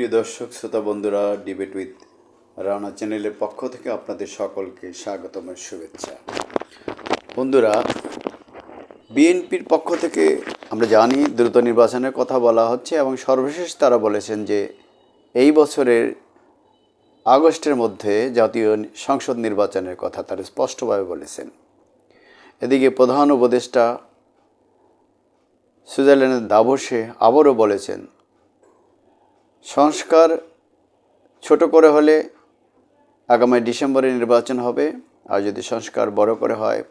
প্রিয় দর্শক, শ্রোতা বন্ধুরা ডিবেট উইথ রানা চ্যানেলের পক্ষ থেকে আপনাদের সকলকে স্বাগতম ও শুভেচ্ছা। বন্ধুরা, বিএনপির পক্ষ থেকে আমরা জানি দ্রুত নির্বাচনের কথা বলা হচ্ছে এবং সর্বশেষ তারা বলেছেন যে এই বছরের আগস্টের মধ্যে জাতীয় সংসদ নির্বাচনের কথা তারা স্পষ্টভাবে বলেছেন। এদিকে প্রধান উপদেষ্টা সুইজারল্যান্ডের দাভোসে আবারও বলেছেন সংস্কার ছোট করে হলে আগামী ডিসেম্বরে নির্বাচন হবে। আর যদি সংস্কার বড় করে হয়,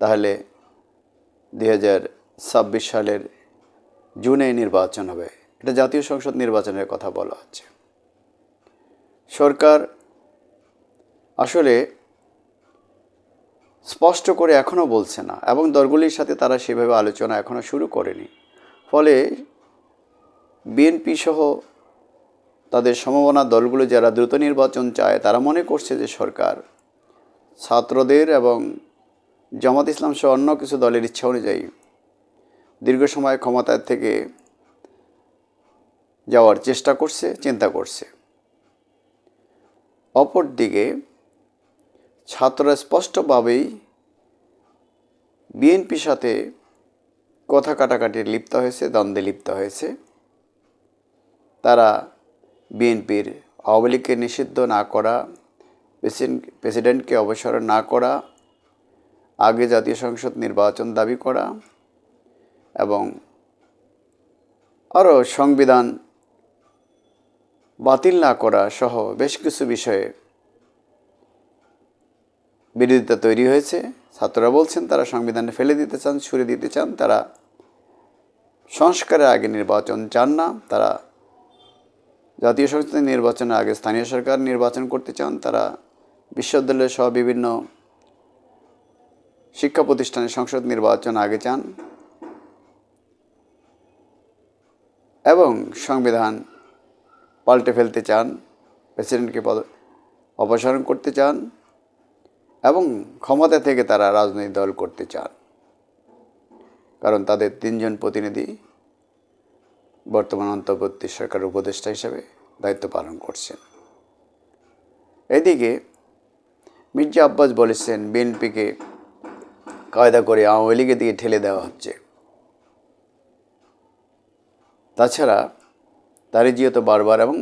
তাহলে দুই হাজার ছাব্বিশ সালের জুনে নির্বাচন হবে। এটা জাতীয় সংসদ নির্বাচনের কথা বলা হচ্ছে। সরকার আসলে স্পষ্ট করে এখনও বলছে না, এবং দলগুলির সাথে তারা সেভাবে আলোচনা এখনও শুরু করেনি। ফলে বিএনপি সহ তাদের সম্ভাবনা দলগুলো যারা দ্রুত নির্বাচন চায়, তারা মনে করছে যে সরকার ছাত্রদের এবং জামাত ইসলাম সহ অন্য কিছু দলের ইচ্ছা অনুযায়ী দীর্ঘ সময় ক্ষমতার থেকে যাওয়ার চেষ্টা করছে, চিন্তা করছে। অপরদিকে ছাত্ররা স্পষ্টভাবেই বিএনপির সাথে কথা কাটাকাটি লিপ্ত হয়েছে, দ্বন্দ্বে লিপ্ত হয়েছে। তারা বিএনপির আওয়ামী লীগকে নিষিদ্ধ না করা প্রেসিডেন্টকে অবসর না করা, আগে জাতীয় সংসদ নির্বাচন দাবি করা এবং আরও সংবিধান বাতিল না করা সহ বেশ কিছু বিষয়ে বিরোধিতা তৈরি হয়েছে। ছাত্ররা বলছেন, তারা সংবিধানে ফেলে দিতে চান, ছুড়ে দিতে চান, তারা সংস্কারের আগে নির্বাচন চান না, তারা জাতীয় সংসদ নির্বাচনের আগে স্থানীয় সরকার নির্বাচন করতে চান, তারা বিশ্ববিদ্যালয় সহ বিভিন্ন শিক্ষা প্রতিষ্ঠানের সংসদ নির্বাচন আগে চান এবং সংবিধান পাল্টে ফেলতে চান, প্রেসিডেন্টকে পদ, অপসারণ করতে চান এবং ক্ষমতা থেকে তারা রাজনৈতিক দল করতে চান। কারণ তাদের তিনজন প্রতিনিধি বর্তমান অন্তর্বর্তী সরকার উপদেষ্টা হিসেবে দায়িত্ব পালন করছেন। এদিকে মির্জা আব্বাস বলেছেন, বিএনপিকে কায়দা করে আওয়ামী লীগের দিকে ঠেলে দেওয়া হচ্ছে। তাছাড়া তারই তো বারবার এবং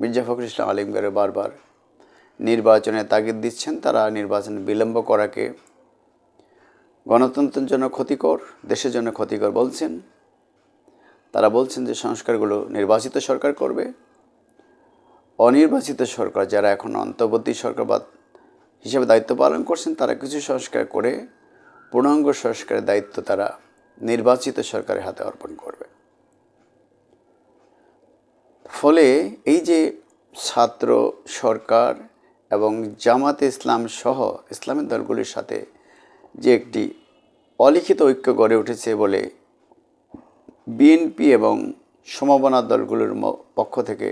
মির্জা ফখরুল ইসলাম আলিমগড়ে বারবার নির্বাচনে তাগিদ দিচ্ছেন। তারা নির্বাচন বিলম্ব করাকে গণতন্ত্রের জন্য ক্ষতিকর, দেশের জন্য ক্ষতিকর বলছেন। তারা বলছেন যে সংস্কারগুলো নির্বাচিত সরকার করবে। অনির্বাচিত সরকার যারা এখন অন্তর্বর্তী সরকার বা হিসেবে দায়িত্ব পালন করছেন, তারা কিছু সংস্কার করে পূর্ণাঙ্গ সংস্কারের দায়িত্ব তারা নির্বাচিত সরকারের হাতে অর্পণ করবে। ফলে এই যে ছাত্র সরকার এবং জামাতে ইসলাম সহ ইসলামের দলগুলির সাথে যে একটি অলিখিত ঐক্য গড়ে উঠেছে বলে বিএনপি এবং সমবনা দলগুলোর পক্ষ থেকে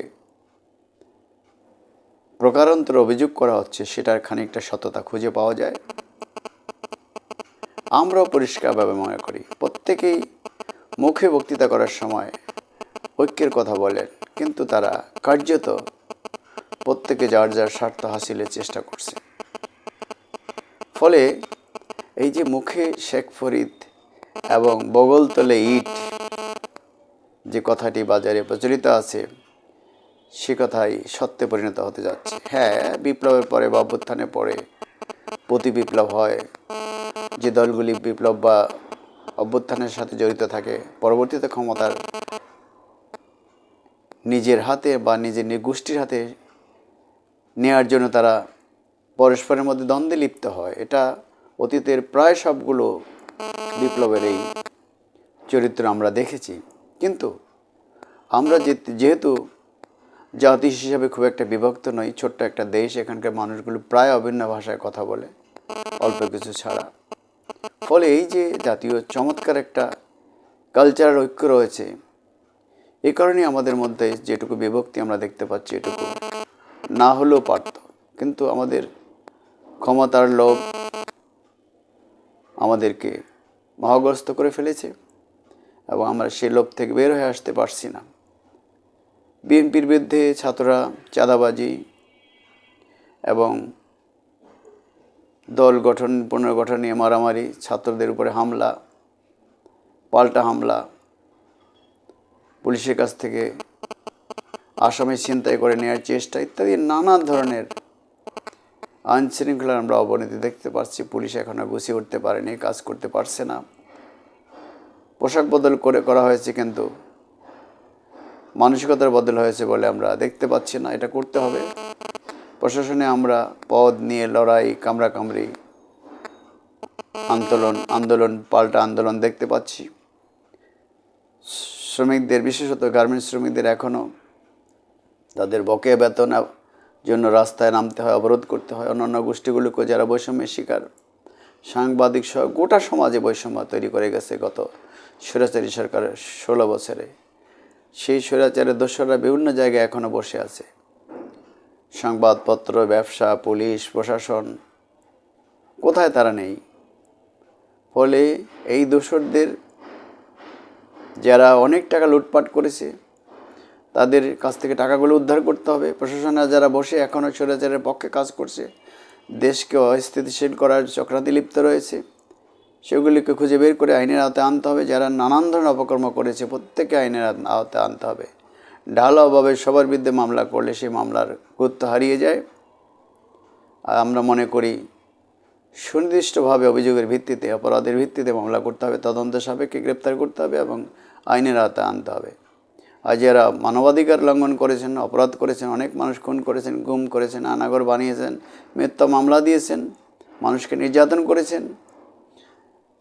প্রকারান্তর অভিযোগ করা হচ্ছে সেটার খানিকটা সততা খুঁজে পাওয়া যায়। আমরাও পরিষ্কারভাবে মনে করি, প্রত্যেকেই মুখে বক্তৃতা করার সময় ঐক্যের কথা বলেন, কিন্তু তারা কার্যত প্রত্যেকে যার যার স্বার্থ হাসিলের চেষ্টা করছে। ফলে এই যে মুখে শেখ ফরিদ এবং বগলতলে ইট যে কথাটি বাজারে প্রচলিত আছে, সে কথাই সত্যে পরিণত হতে যাচ্ছে। হ্যাঁ বিপ্লবের পরে বা অভ্যুত্থানের পরে প্রতি বিপ্লব হয়, যে দলগুলি বিপ্লব বা অভ্যুত্থানের সাথে জড়িত থাকে, পরবর্তীতে ক্ষমতার নিজের হাতে বা নিজের গোষ্ঠীর হাতে নেওয়ার জন্য তারা পরস্পরের মধ্যে দ্বন্দ্বে লিপ্ত হয়। এটা অতীতের প্রায় সবগুলো বিপ্লবের এই চরিত্র আমরা দেখেছি। কিন্তু আমরা যেহেতু জাতি হিসাবে খুব একটা বিভক্ত নই ছোট্ট একটা দেশ এখানকার মানুষগুলো প্রায় অভিন্ন ভাষায় কথা বলে অল্প কিছু ছাড়া। ফলে এই যে জাতীয় চমৎকার একটা কালচারাল ঐক্য রয়েছে এই কারণেই আমাদের মধ্যে যেটুকু বিভক্তি আমরা দেখতে পাচ্ছি এটুকু না হলেও পারত কিন্তু আমাদের ক্ষমতার লোভ আমাদেরকে মহাগ্রস্ত করে ফেলেছে। এবং আমরা সে লোভ থেকে বের হয়ে আসতে পারছি না। বিএনপির বিরুদ্ধে ছাত্ররা চাঁদাবাজি এবং দল গঠন, পুনর্গঠন নিয়ে মারামারি, ছাত্রদের উপরে হামলা, পাল্টা হামলা, পুলিশের কাছ থেকে আসামি ছিনতাই করে নেওয়ার চেষ্টা ইত্যাদি নানা ধরনের আইন শৃঙ্খলার আমরা অবনতি দেখতে পাচ্ছি। পুলিশ এখনও গুছিয়ে উঠতে পারেনি, কাজ করতে পারছে না। পোশাক বদল করে করা হয়েছে কিন্তু মানসিকতার বদল হয়েছে বলে আমরা দেখতে পাচ্ছি না, এটা করতে হবে। প্রশাসনে আমরা পদ নিয়ে লড়াই কামড়া কামড়ি আন্দোলন আন্দোলন, পাল্টা আন্দোলন দেখতে পাচ্ছি। শ্রমিকদের, বিশেষত গার্মেন্টস শ্রমিকদের এখনও তাদের বকেয়া বেতন জন্য রাস্তায় নামতে হয়, অবরোধ করতে হয়। অন্যান্য গোষ্ঠীগুলোকে যারা বৈষম্যের শিকার, সাংবাদিক সহ গোটা সমাজে বৈষম্য তৈরি করে গেছে গত স্বৈরাচারী সরকারের ষোলো বছরে। সেই স্বৈরাচারের দোসররা বিভিন্ন জায়গায় এখনও বসে আছে। সংবাদপত্র, ব্যবসা, পুলিশ, প্রশাসন, কোথায় তারা নেই? ফলে এই দোসরদের যারা অনেক টাকা লুটপাট করেছে, তাদের কাছ থেকে টাকাগুলো উদ্ধার করতে হবে। প্রশাসনে যারা বসে এখনও স্বৈরাচারের পক্ষে কাজ করছে, দেশকে অস্থিতিশীল করার চক্রান্তি লিপ্ত রয়েছে। সেগুলিকে খুঁজে বের করে আইনের আওতায় আনতে হবে। যারা নানান ধরনের অপকর্ম করেছে প্রত্যেকে আইনের আওতায় আনতে হবে। ঢালাওভাবে সবার বিরুদ্ধে মামলা করলে সেই মামলার গুরুত্ব হারিয়ে যায়। আর আমরা মনে করি, সুনির্দিষ্টভাবে অভিযোগের ভিত্তিতে, অপরাধের ভিত্তিতে মামলা করতে হবে, তদন্ত সাপেক্ষে গ্রেপ্তার করতে হবে এবং আইনের আওতায় আনতে হবে। আর যারা মানবাধিকার লঙ্ঘন করেছেন, অপরাধ করেছেন, অনেক মানুষ খুন করেছেন, গুম করেছেন, আনাগর বানিয়েছেন মিথ্যা মামলা দিয়েছেন, মানুষকে নির্যাতন করেছেন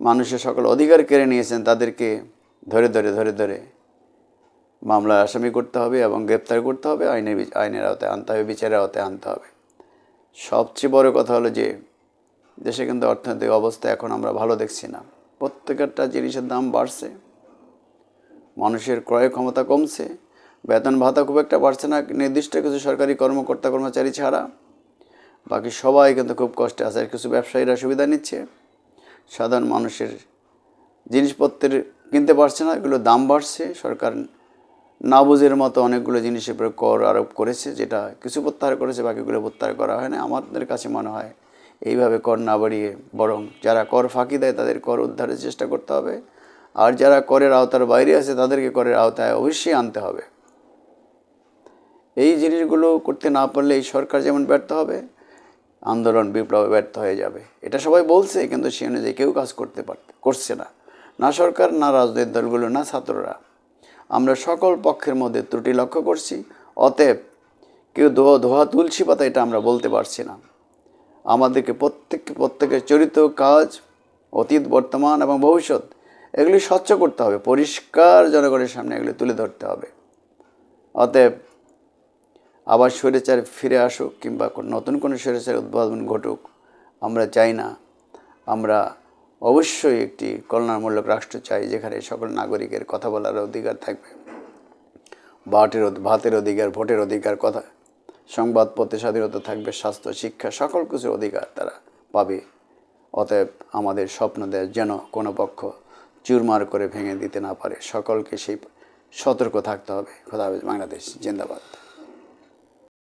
মানুষের সকল অধিকার কেড়ে নিয়েছেন তাদেরকে ধরে ধরে ধরে ধরে মামলা আসামি করতে হবে এবং গ্রেপ্তার করতে হবে, আইনের আইনের আওতায় আনতে হবে, বিচারের আওতায় আনতে হবে। সবচেয়ে বড় কথা হলো যে, দেশে কিন্তু অর্থনৈতিক অবস্থা এখন আমরা ভালো দেখছি না। প্রত্যেকটা জিনিসের দাম বাড়ছে, মানুষের ক্রয় ক্ষমতা কমছে, বেতন ভাতা খুব একটা বাড়ছে না, নির্দিষ্ট কিছু সরকারি কর্মকর্তা কর্মচারী ছাড়া। বাকি সবাই কিন্তু খুব কষ্টে আছে, আর কিছু ব্যবসায়ীরা সুবিধা নিচ্ছে। সাধারণ মানুষের জিনিসপত্রের কিনতে পারছে না, এগুলো দাম বাড়ছে। সরকার না বুঝের মতো অনেকগুলো জিনিসের উপরে কর আরোপ করেছে, যেটা কিছু প্রত্যাহার করেছে, বাকিগুলো প্রত্যাহার করা হয় না। আমাদের কাছে মনে হয় এইভাবে কর না বাড়িয়ে বরং যারা কর ফাঁকি দেয়, তাদের কর উদ্ধারের চেষ্টা করতে হবে। আর যারা করের আওতার বাইরে আছে, তাদেরকে করের আওতায় অবশ্যই আনতে হবে। এই জিনিসগুলো করতে না পারলে এই সরকার যেমন ব্যর্থ হবে আন্দোলন, বিপ্লবে ব্যর্থ হয়ে যাবে। এটা সবাই বলছে, কিন্তু সে অনুযায়ী কেউ কাজ করতে পার, করছে না। না সরকার, না রাজনৈতিক দলগুলো, না ছাত্ররা। আমরা সকল পক্ষের মধ্যে ত্রুটি লক্ষ্য করছি। অতএব কেউ দোয়া ধোয়া তুলসী পাতা, এটা আমরা বলতে পারছি না। আমাদেরকে প্রত্যেক, প্রত্যেকের চরিত্র, কাজ, অতীত, বর্তমান এবং ভবিষ্যৎ, এগুলি স্বচ্ছ করতে হবে। পরিষ্কার জনগণের সামনে এগুলি তুলে ধরতে হবে। অতএব আবার স্বৈরাচার ফিরে আসুক কিংবা নতুন কোনো স্বৈরাচার উদ্ভাবন ঘটুক, আমরা চাই না। আমরা অবশ্যই একটি কল্যাণমূলক রাষ্ট্র চাই যেখানে সকল নাগরিকের কথা বলার অধিকার থাকবে। অধ- ভাতের অধিকার, ভোটের অধিকার, কথা সংবাদপত্রে স্বাধীনতা থাকবে, স্বাস্থ্য, শিক্ষা, সকল কিছুর অধিকার তারা পাবে। অতএব আমাদের স্বপ্ন দেয় যেন কোনো পক্ষ চুরমার করে ভেঙে দিতে না পারে। সকলকে সেই সতর্ক থাকতে হবে। খোদা হাফেজ, বাংলাদেশ, জিন্দাবাদ।